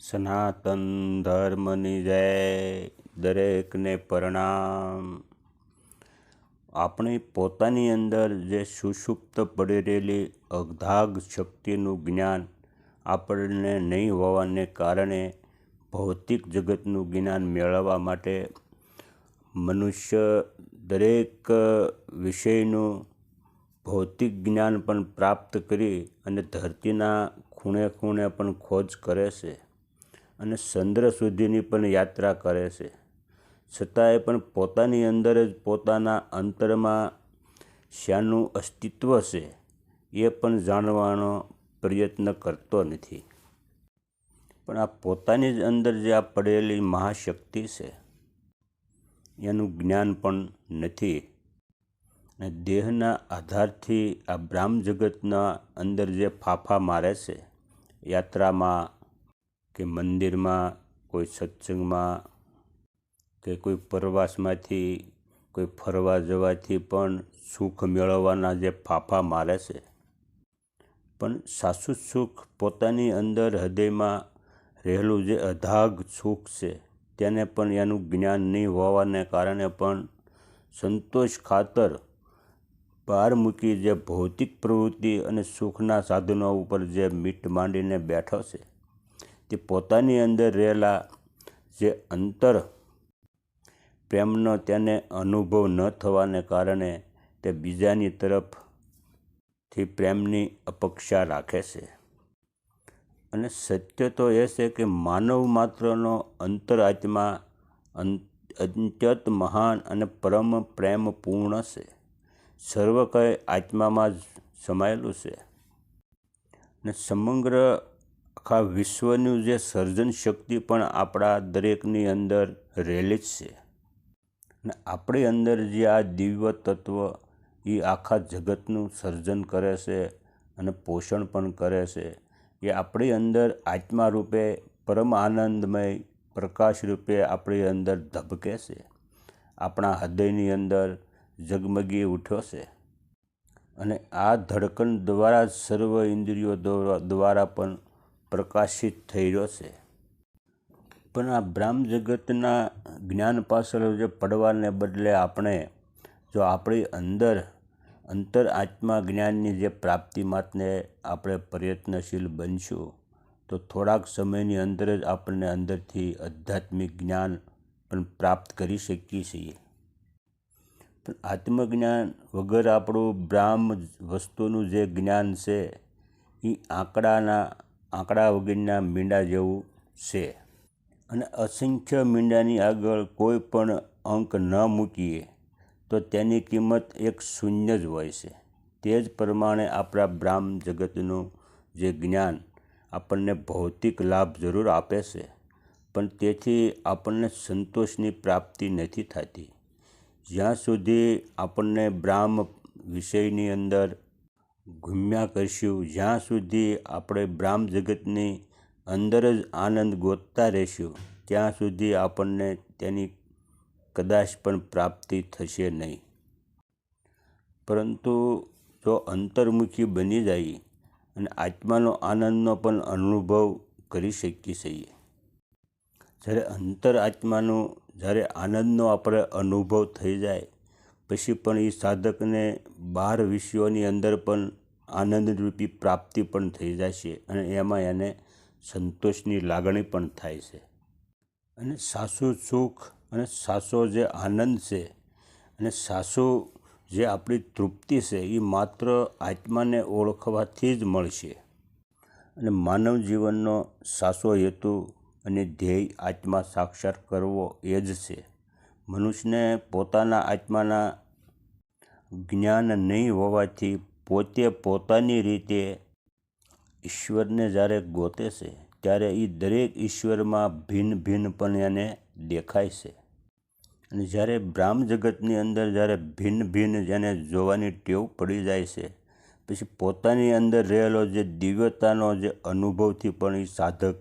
સનાતન ધર્મની જય દરેકને પ્રણામ આપણી પોતાની અંદર જે સુષુપ્ત પડી રહેલી અગધાગ શક્તિનું જ્ઞાન આપણને નહીં હોવાને કારણે ભૌતિક જગતનું જ્ઞાન મેળવવા માટે મનુષ્ય દરેક વિષયનું ભૌતિક જ્ઞાન પણ પ્રાપ્ત કરી અને ધરતીના ખૂણે ખૂણે પણ ખોજ કરે છે અને ચંદ્ર સુધીની પણ યાત્રા કરે છે. છતાંય પણ પોતાની અંદર જ પોતાના અંતરમાં શાનું અસ્તિત્વ છે એ પણ જાણવાનો પ્રયત્ન કરતો નથી. પણ આ પોતાની જ અંદર જે આ પડેલી મહાશક્તિ છે એનું જ્ઞાન પણ નથી. અને દેહના આધારથી આ બ્રાહ્મ જગતના અંદર જે ફાફા મારે છે, યાત્રામાં કે મંદિરમાં, કોઈ સત્સંગમાં કે કોઈ પ્રવાસમાંથી, કોઈ ફરવા જવાથી પણ સુખ મેળવવાના જે ફાફા મારે છે. પણ સાસુ સુખ પોતાની અંદર હૃદયમાં રહેલું જે અધાગ સુખ છે તેને પણ એનું જ્ઞાન નહીં હોવાને કારણે પણ સંતોષ ખાતર બહાર મૂકી જે ભૌતિક પ્રવૃત્તિ અને સુખના સાધનો ઉપર જે મીટ માંડીને બેઠો છે, તે પોતાની અંદર રહેલા જે અંતર પ્રેમનો તેને અનુભવ ન થવાને કારણે તે બીજાની તરફથી પ્રેમની અપેક્ષા રાખે છે. અને સત્ય તો એ છે કે માનવ માત્રનો અંતરાત્મા અત્યંત મહાન અને પરમ પ્રેમપૂર્ણ છે. સર્વ કંઈ આત્મામાં જ સમાયેલું છે. અને સમગ્ર આખા વિશ્વનું જે સર્જન શક્તિ પણ આપણા દરેકની અંદર રહેલી જ છે. અને આપણી અંદર જે આ દિવ્ય તત્વ એ આખા જગતનું સર્જન કરે છે અને પોષણ પણ કરે છે. એ આપણી અંદર આત્મા રૂપે પરમ આનંદમય પ્રકાશ રૂપે આપણી અંદર ધબકે છે. આપણા હૃદયની અંદર ઝગમગી ઉઠ્યો છે. અને આ ધડકન દ્વારા સર્વ ઇન્દ્રિયો દ્વારા પણ પ્રકાશિત થઈ રહ્યો છે. પણ આ બ્રાહ્મ જગતના જ્ઞાન પાછળ જે પડવાને બદલે આપણે જો આપણી અંદર અંતર આત્મા જ્ઞાનની જે પ્રાપ્તિ માટે આપણે પ્રયત્નશીલ બનશું, તો થોડાક સમયની અંદર જ આપણને અંદરથી આધ્યાત્મિક જ્ઞાન પણ પ્રાપ્ત કરી શકીએ છીએ. પણ આત્મજ્ઞાન વગર આપણું બ્રાહ્મ વસ્તુનું જે જ્ઞાન છે એ આંકડાના, આંકડા વગરના મીંડા જેવું છે. અને અસંખ્ય મીંડાની આગળ કોઈ પણ અંક ન મૂકીએ. તો તેની કિંમત એક શૂન્ય જ હોય છે. તે જ પ્રમાણે આપણા બ્રાહ્મ જગતનું જે જ્ઞાન આપણને ભૌતિક લાભ જરૂર આપે છે. પણ તેથી આપણને સંતોષની પ્રાપ્તિ નથી થતી. જ્યાં સુધી આપણને બ્રાહ્મ વિષયની અંદર ઘૂમ્યા કરશું, જ્યાં સુધી આપણે બ્રાહ્મ જગતની અંદર જ આનંદ ગોતતા રહીશું, ત્યાં સુધી આપણને તેની કદાચ પણ પ્રાપ્તિ થશે નહીં. પરંતુ જો અંતર્મુખી બની જાય અને આત્માનો આનંદનો પણ અનુભવ કરી શકીએ છીએ. જ્યારે અંતર આત્માનો જ્યારે આનંદનો આપણે અનુભવ થઈ જાય, પછી પણ એ સાધકને બાર વિષયોની અંદર પણ આનંદરૂપી પ્રાપ્તિ પણ થઈ જાય છે અને એમાં એને સંતોષની લાગણી પણ થાય છે. અને સાસુ સુખ અને સાસો જે આનંદ છે અને સાસુ જે આપણી તૃપ્તિ છે એ માત્ર આત્માને ઓળખવાથી જ મળશે. અને માનવ જીવનનો સાસો હેતુ અને ધ્યેય આત્મા સાક્ષાત કરવો એ જ છે. મનુષ્યને પોતાના આત્માના જ્ઞાન નહીં હોવાથી પોતે પોતાની રીતે ઈશ્વરને જ્યારે ગોતે છે, ત્યારે એ દરેક ઈશ્વરમાં ભિન્ન ભિન્ન પણ એને દેખાય છે. અને જ્યારે બ્રાહ્મ જગતની અંદર જ્યારે ભિન્ન ભિન્ન જેને જોવાની ટેવ પડી જાય છે, પછી પોતાની અંદર રહેલો જે દિવ્યતાનો જે અનુભવથી પણ એ સાધક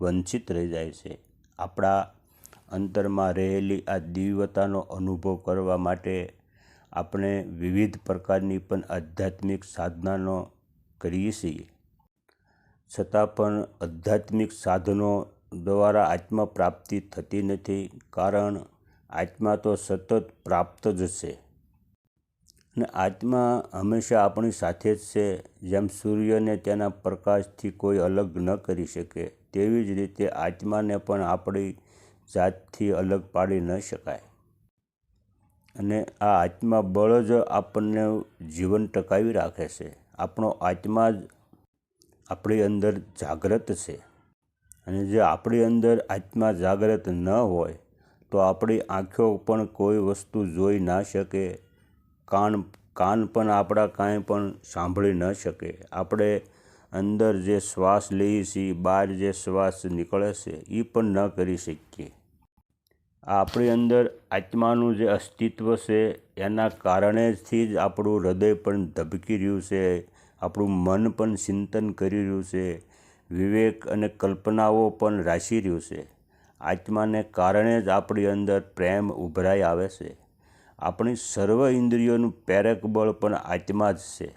વંચિત રહી જાય છે. આપણા અંતરમાં રહેલી આ દિવ્યતાનો અનુભવ કરવા માટે આપણે વિવિધ પ્રકારની પણ આધ્યાત્મિક સાધનાનો કરીએ છીએ. છતાં પણ આધ્યાત્મિક સાધનો દ્વારા આત્મપ્રાપ્તિ થતી નથી, કારણ આત્મા તો સતત પ્રાપ્ત જ છે. અને આત્મા હંમેશા આપણી સાથે જ છે, જેમ સૂર્યને તેના પ્રકાશથી કોઈ અલગ ન કરી શકે, તેવી જ રીતે આત્માને પણ આપણી જાતથી અલગ પાડી ન શકાય. અને આ આત્મા બળ જ આપણને જીવન ટકાવી રાખે છે. આપણો આત્મા જ આપણી અંદર જાગ્રત છે. અને જે આપણી અંદર આત્મા જાગ્રત ન હોય તો આપણી આંખો પણ કોઈ વસ્તુ જોઈ ના શકે. કાન કાન પણ આપણા કાંઈ પણ સાંભળી ન શકે. આપણે અંદર જે શ્વાસ લઈએ છીએ, બહાર જે શ્વાસ નીકળે છે એ પણ ન કરી શકીએ. આપણી અંદર આત્માનું જે અસ્તિત્વ છે, એના કારણેથી જ આપણું હૃદય પણ ધબકી રહ્યું છે, આપણું મન પણ ચિંતન કરી રહ્યું છે, વિવેક અને કલ્પનાઓ પણ રાશી રહ્યું છે. આત્માને કારણે જ આપણી અંદર પ્રેમ ઉભરાઈ આવે છે. આપણી સર્વ ઇન્દ્રિયોનું પ્રેરક બળ પણ આત્મા જ છે.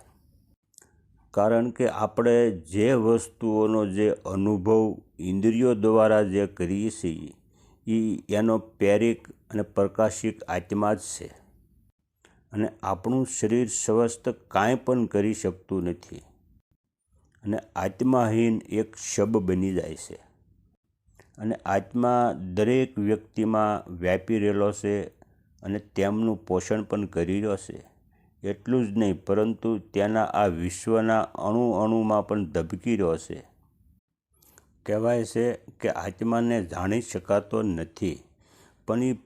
કારણ કે આપણે જે વસ્તુઓનો જે અનુભવ ઇન્દ્રિયો દ્વારા જે કરીએ છીએ, એ એનો પ્રેરિક અને પ્રકાશિક આત્મા જ છે. અને આપણું શરીર સ્વસ્થ કાંઈ પણ કરી શકતું નથી. અને આત્માહીન એક શબ બની જાય છે. અને આત્મા દરેક વ્યક્તિમાં વ્યાપી રહેલો છે અને તેમનું પોષણ પણ કરી રહ્યો છે. એટલું જ નહીં, પરંતુ તેના આ વિશ્વના અણુ અણુમાં પણ ધબકી રહ્યો છે. કહેવાય છે કે આત્માને જાણી શકાતો નથી, પણ એ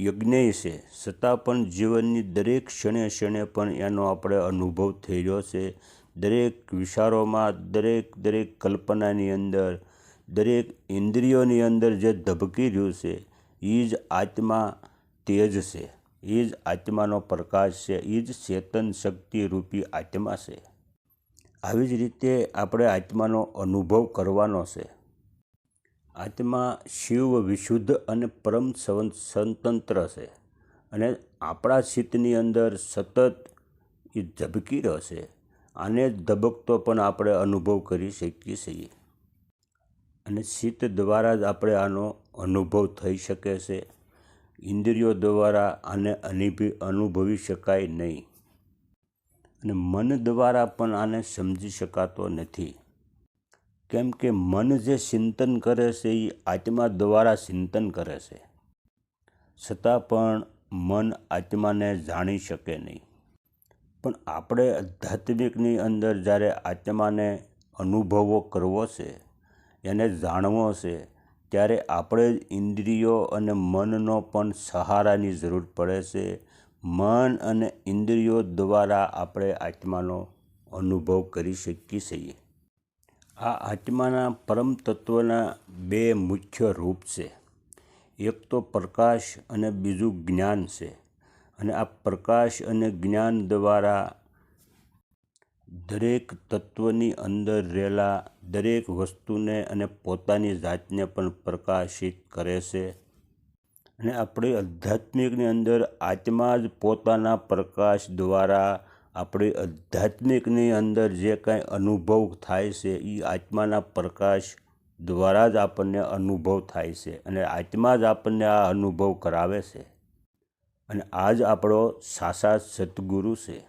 યજ્ઞ છે. છતાં પણ જીવનની દરેક ક્ષણે ક્ષણે પણ એનો આપણે અનુભવ થઈ રહ્યો છે. દરેક વિચારોમાં, દરેક દરેક કલ્પનાની અંદર દરેક ઇન્દ્રિયોની અંદર જે ધબકી રહ્યું છે, એ જ આત્મા તેજ છે. એ જ આત્માનો પ્રકાશ છે. એ જ ચેતન શક્તિ રૂપી આત્મા છે. આવી જ રીતે આપણે આત્માનો અનુભવ કરવાનો છે. આત્મા શિવ વિશુદ્ધ અને પરમ સ્વતંત્ર છે અને આપણા ચિત્તની અંદર સતત એ ધબકી રહ્યો છે. આને ધબકતો પણ આપણે અનુભવ કરી શકીએ છીએ. અને ચિત્ત દ્વારા જ આપણે આનો અનુભવ થઈ શકે છે. ઇન્દ્રિયો દ્વારા આને અનિભી અનુભવી શકાય નહીં. અને મન દ્વારા પણ આને સમજી શકાતો નથી. કેમ કે મન જે ચિંતન કરે છે એ આત્મા દ્વારા ચિંતન કરે છે. છતાં પણ મન આત્માને જાણી શકે નહીં. પણ આપણે આધ્યાત્મિકની અંદર જ્યારે આત્માને અનુભવો કરવો છે એને જાણવો છે ત્યારે આપણે જ ઇન્દ્રિયો અને મનનો પણ સહારાની જરૂર પડે છે. મન અને ઇન્દ્રિયો દ્વારા આપણે આત્માનો અનુભવ કરી શકીએ છીએ. આ આત્માના પરમ તત્વના બે મુખ્ય રૂપ છે. એક તો પ્રકાશ અને બીજું જ્ઞાન છે. અને આ પ્રકાશ અને જ્ઞાન દ્વારા દરેક તત્વની અંદર રહેલા દરેક વસ્તુને અને પોતાની જાતને પણ પ્રકાશિત કરે છે. અને આપણી આધ્યાત્મિકની અંદર આત્મા જ પોતાના પ્રકાશ દ્વારા આપણી આધ્યાત્મિકની અંદર જે કાંઈ અનુભવ થાય છે એ આત્માના પ્રકાશ દ્વારા જ આપણને અનુભવ થાય છે અને આત્મા જ આપણને આ અનુભવ કરાવે છે. અને આ જ આપણો સાસા સદગુરુ છે.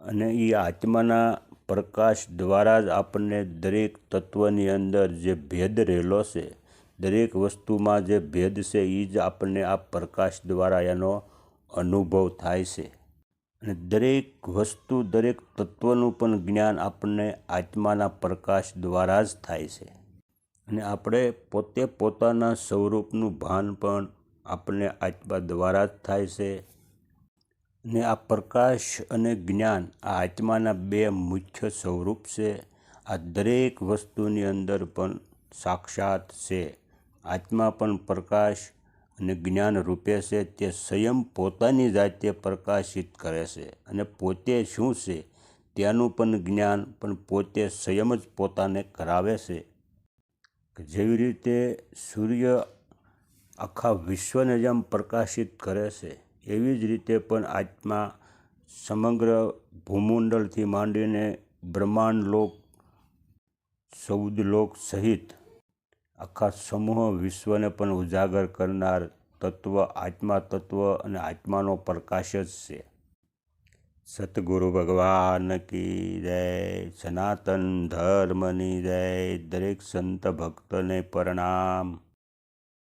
અને એ આત્માના પ્રકાશ દ્વારા જ આપણને દરેક તત્વની અંદર જે ભેદ રહેલો છે, દરેક વસ્તુમાં જે ભેદ છે એ જ આપણને આ પ્રકાશ દ્વારા એનો અનુભવ થાય છે. અને દરેક વસ્તુ, દરેક તત્વનું પણ જ્ઞાન આપણને આત્માના પ્રકાશ દ્વારા જ થાય છે. અને આપણે પોતે પોતાના સ્વરૂપનું ભાન પણ આપણને આત્મા દ્વારા જ થાય છે. ને આ પ્રકાશ અને જ્ઞાન આ આત્માના બે મુખ્ય સ્વરૂપ છે. આ દરેક વસ્તુની અંદર પણ સાક્ષાત છે. આત્મા પણ પ્રકાશ અને જ્ઞાન રૂપે છે. તે સ્વયં પોતાની જાતે પ્રકાશિત કરે છે અને પોતે શું છે તેનું પણ જ્ઞાન પણ પોતે સ્વયં જ પોતાને કરાવે છે. જેવી રીતે સૂર્ય આખા વિશ્વને જેમ પ્રકાશિત કરે છે. એવી જ રીતે પણ આત્મા સમગ્ર ભૂમંડળથી માંડીને બ્રહ્માંડલોક સૌદલોક સહિત આખા સમૂહ વિશ્વને પણ ઉજાગર કરનાર તત્વ આત્મા તત્વ અને આત્માનો પ્રકાશ જ છે. સતગુરુ ભગવાન કી જય, સનાતન ધર્મની જય, દરેક સંત ભક્તને પ્રણામ.